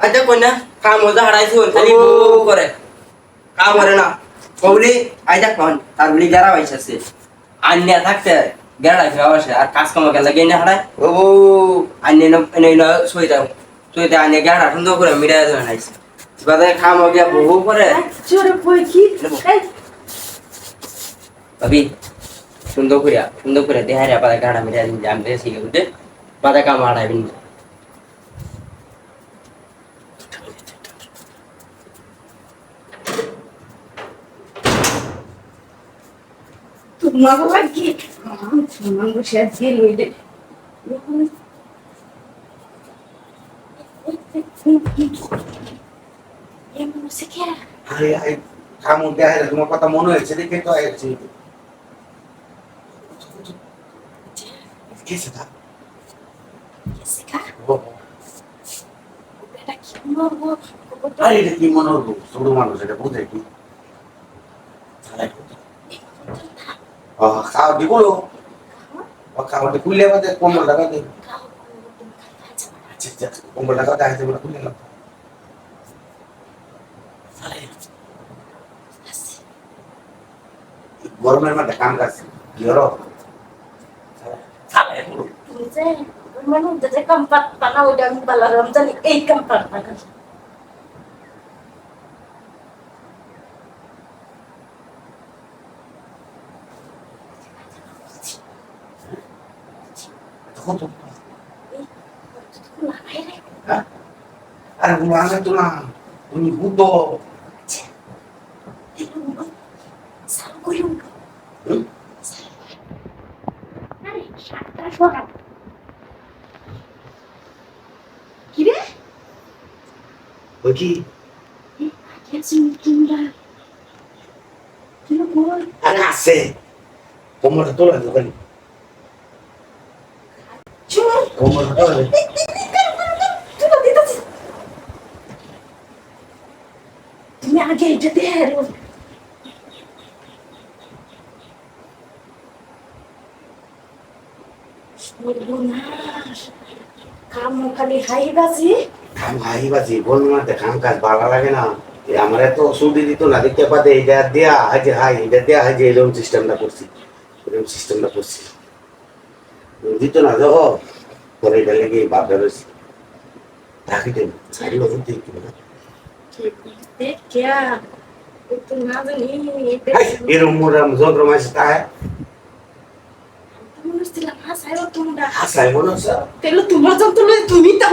আচ্ছা কন্যা কাম মজা হারাইছি খালি করে কাম করে আন্যা ফেরা আর কাজ কাম গেলে গেনে হারায় ও বউ এনে এনে সই দাও সই দাও আন্যা গেরা করে মিলাই দেওয়া নাইছে বাদে কাম করে কি ভাবি সুন্দর করিয়া সুন্দর করে দেহারে বাদে গাড়া মিলাই দিন জানতে শিখে বুঝতে বাদে কাম হারাইবেন তোমার বাবা কি তোমার বসে আছে লইলে আরে আই কামড় দেয় তোমার কথা মনে হয়েছে দেখে তো আইছি তা জেসিকা ও, এটা কি বলব আরে এটা কি? মনে হলো ছোট মানুষ এটা বুঝে কি খাওয়া দিব খাওয়াটা খুললে বাদে কোমর লাগা দে। আচ্ছা আচ্ছা কোমর লাগা দে আইতে বলে খুলে না গরমের মধ্যে কাম কাজ কি হলো তুমি যে মানে যে কম্পার্ট পানা ওইটা আমি বালারাম জানি এই কম্পার্ট পানা তখন তো লাগাই রে আরে বলো আমি তো না তুমি বুদ্ধ সাল করি উঠো হুম? আরে সাতটা সকাল কি রে ওই কি আগে তোমরা কি বল আরে আছে কোমরটা তোলা দোকানে কোমরটা তোলা। তুমি আগে এটা হেরো সর্বনাশ কাম খালি হাই বাজি আমি কাজ ভালো মানে লাগে না। আমার এত অসুবিধে দিত না দেখতে পাতে এটা দেয়া হাই এটা দেয়া এরকম সিস্টেমটা করছি। এরকম সিস্টেমটা করছি। দিত না পরে এটা লেগে বাপটা রয়েছে। দেন কি এরম মোরাম মনে হচ্ছে হ্যাঁ, তুমি তো